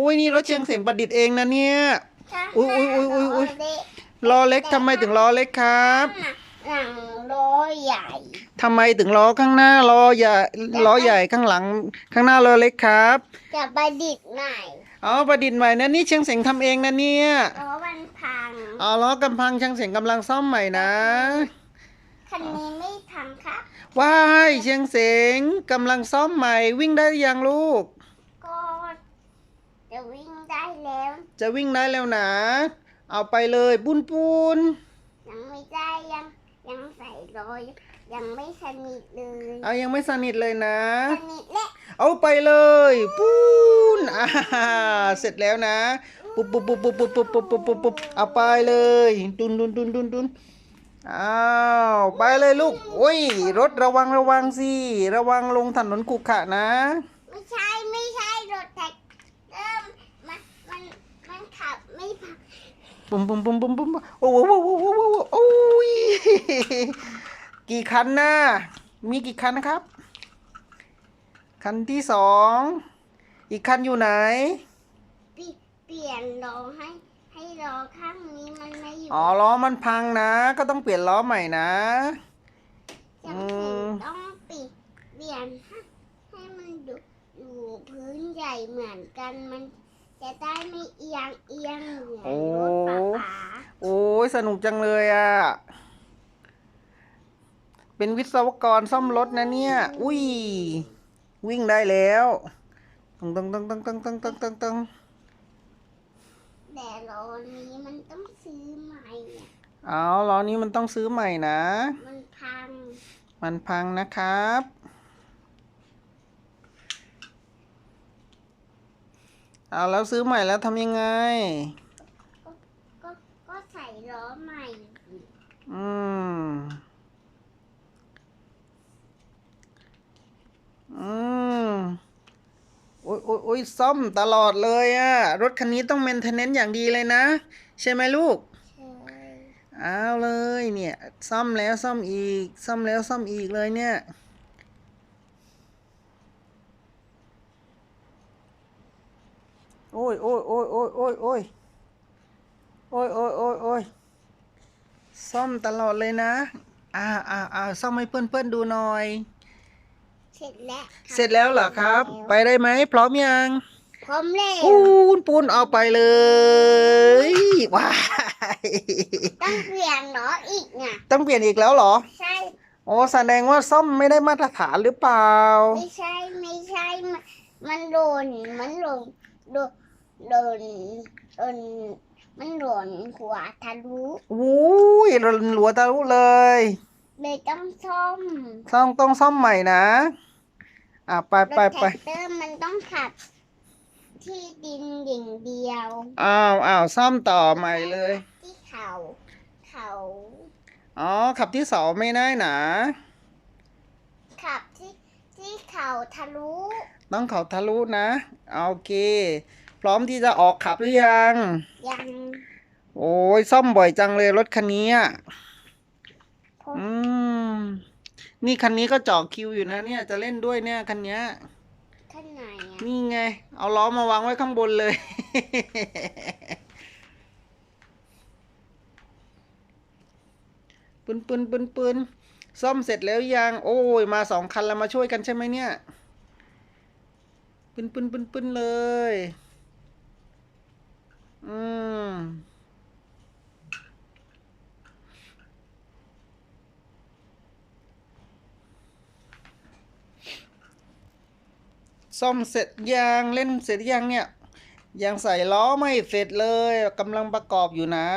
อุ้ยนี่รถเชียงเสียงประดิษฐ์เองนะเนี่ยอุ๊ยอุ๊ยอุ๊ยอุ๊ยอุ๊ยล้อเล็กทำไมถึงล้อเล็กครับหลังล้อใหญ่ทำไมถึงล้อข้างหน้าล้อใหญ่ล้อใหญ่ข้างหลัง ข้างหน้าล้อเล็กครับ จะประดิษฐ์ใหม่อ๋อประดิษฐ์ใหม่นะนี่เชียงเสียงทำเองนะเนี่ยล้อมันพังอ๋อล้อกำพังเชียงเสียงกำลังซ่อมใหม่นะคันนี้ไม่พังครับว้ายเชียงเสียงกำลังซ่อมใหม่วิ่งได้ยังลูกก็ จะวิ่งได้แล้วจะวิ่งได้แล้วนะ เอาไปเลยปุ้นปุ้นยังไม่ได้ยังยังใส่ล้อยังไม่สนิทเลยเอายังไม่สนิทเลยนะ สนิทแล้วเอาไปเลยปุ้นอ่าเสร็จแล้วนะปุ๊บปุ๊บปุ๊บปุ๊บปุ๊บปุ๊บปุ๊บปุ๊บปุ๊บปุ๊บเอาไปเลยตุนตุนตุนตุนตุนอ้าวไปเลยลูกโอ้ยรถระวังระวังสิระวังลงถนนขรุขระนะ ไม่ใช่ไม่ใช่รถแท็กเติมมันมันมันขับไม่พัง ปุ่มปุ่มปุ่มปุ่มปุ่มโอ้โหโอ้โหโอ้โหโอ้ยกี่คันนะมีกี่คันนะครับ คันที่สองอีกคันอยู่ไหน เปลี่ยนล้อให้ ให้ล้อข้างนี้มันไม่อยู่อ๋อล้อมันพังนะ ก็ต้องเปลี่ยนล้อใหม่นะจำเป็นต้องปิดเปลี่ยนให้มันดูอยู่พื้นใหญ่เหมือนกันมัน จะได้ไม่เอียงเอียงเหมือนโอ้รถป๋าป๋าโอ้ยสนุกจังเลยอะ เป็นวิศวกรซ่อมรถนะเนี่ย อุ้ย วิ่งได้แล้วตึงตึงตึงตึงตึงตึงตึงตึงตึงแต่ล้อนี้มันต้องซื้อใหม่อะเอาล้อนี้มันต้องซื้อใหม่นะ มันพัง มันพังนะครับ เอาแล้วซื้อใหม่แล้วทำยังไง ก็ก็ก็ใส่ล้อใหม่อืม อืมโอ้ยโอ้ยโอ้ยซ่อมตลอดเลยอะรถคันนี้ต้องเมนเทนเนนซ์อย่างดีเลยนะ ใช่ไหมลูก ใช่เอาเลยเนี่ย ซ่อมแล้วซ่อมอีก ซ่อมแล้วซ่อมอีกเลยเนี่ย โอ้ยโอ้ยโอ้ยโอ้ยโอ้ยโอ้ยโอ้ยโอ้ยโอ้ยโอ้ยซ่อมตลอดเลยนะ อ่าอ่าอ่าซ่อมให้เพื่อนเพื่อนๆดูหน่อย เสร็จแล้วเสร็จแล้วเหรอครับ ไปได้ไหมพร้อมยังพร้อมแล้วปูนปูนเอาไปเลยว้ายต้องเปลี่ยนล้ออีกน่ะต้องเปลี่ยนอีกแล้วเหรอ ใช่โอ้แสดงว่าซ่อมไม่ได้มาตรฐานหรือเปล่า ไม่ใช่ไม่ใช่มันมันหล่นมันหล่นหล่น หล่นหล่นมันหล่นหัวทะลุอุ้ยหลัวตาลุเลย เลยต้องซ่อมต้องต้องซ่อมใหม่นะ อะไปรถไปไปแท็กเตอร์มันต้องขับ ที่ดินอย่างเดียว อ้าวอ้าวซ่อมต่อใหม่เลย ที่เขาเขาอ๋อขับที่เสาไม่ได้นะขับที่ที่เขาทะลุ ต้องเขาทะลุนะ โอเคพ ร้อมที่จะออกขับหรือยัง ยัง โอ้ยซ่อมบ่อยจังเลยรถคันนี้อะพบอืม นี่คันนี้ก็เจาะคิวอยู่นะเนี่ยจะเล่นด้วยเนี่ยคันเนี้ยข้างในอะนี่ไง เอาล้อมาวางไว้ข้างบนเลย ปืนปืนปืนปืนซ่อมเสร็จแล้วยัง โอ้ย มาสองคันแล้วมาช่วยกันใช่ไหมเนี่ยปืนปืนปืนปืนเลย อืม ซ่อมเสร็จยังเล่นเสร็จยังเนี่ย ยังใส่ล้อไม่เสร็จเลยกำลังประกอบอยู่นะ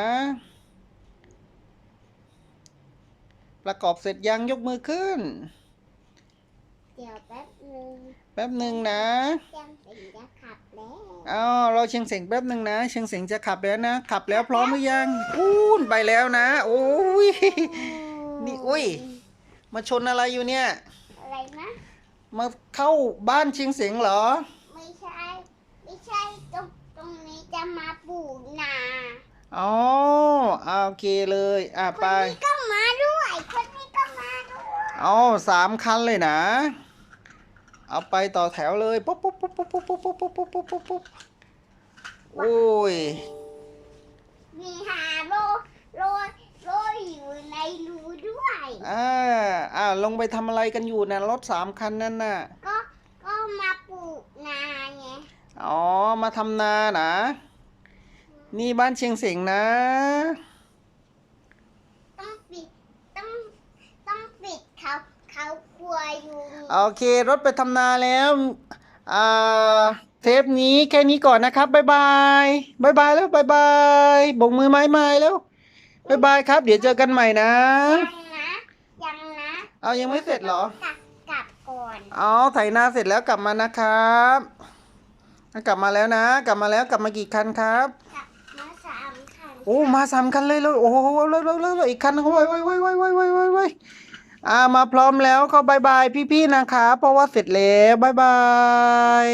ประกอบเสร็จยังยกมือขึ้น เดี๋ยวแป๊บนึง แป๊บหนึ่งนะยังสิงจะขับแล้วเอาเราเชียงเสงแป๊บหนึ่งนะ เชียงเสงจะขับแล้วนะ ขับแล้วพร้อมหรือยังพูนไปแล้วนะ โอ้ย นี่อุ้ย มาชนอะไรอยู่เนี่ย อะไรนะมามาเข้าบ้านเชียงเสงเหรอ ไม่ใช่ ไม่ใช่ตรงตรงนี้จะมาปลูกนาอ๋อเอาโอเคเลยอะคไปนนี้ก็มาด้วย คนนี้ก็มาด้วยเอาสามคันเลยนะ เอาไปต่อแถวเลยปุ๊บปุ๊บปุ๊บปุ๊บปุ๊บปุ๊บปุ๊บปุ๊บปุ๊บปุ๊บโอ้ยมีหาโลโลโลอยู่ในรูด้วยอ่าอ่าลงไปทำอะไรกันอยู่นะรถสามคันนั่นน่ะก็ก็มาปลูกนาไงอ๋อมาทำนานะนี่บ้านเชียงเสงนะ โอเค รถไปทำนาแล้วเทปนี้แค่นี้ก่อนนะครับบายบายบายบายแล้วบายบายบกมือไม้ไม้แล้วบายบายครับ เดี๋ยวเจอกันใหม่นะยังนะ ยังนะ เอายังไม่เสร็จเหรอ กลับก่อนอ๋อไถนาเสร็จแล้วกลับมานะครับ กลับมาแล้วนะ กลับมาแล้วกลับมากี่คันครับ กลับมาสามคัน โอ้ มาสามคันเลยแล้วโอ้โหแล้วแล้วแล้วอีกคันนึงไว้ไว้ไว้ไว้ไว้ไว้ไว้ อ่ามาพร้อมแล้วก็บายบายพี่ๆนะคะ เพราะว่าเสร็จแล้วบายบาย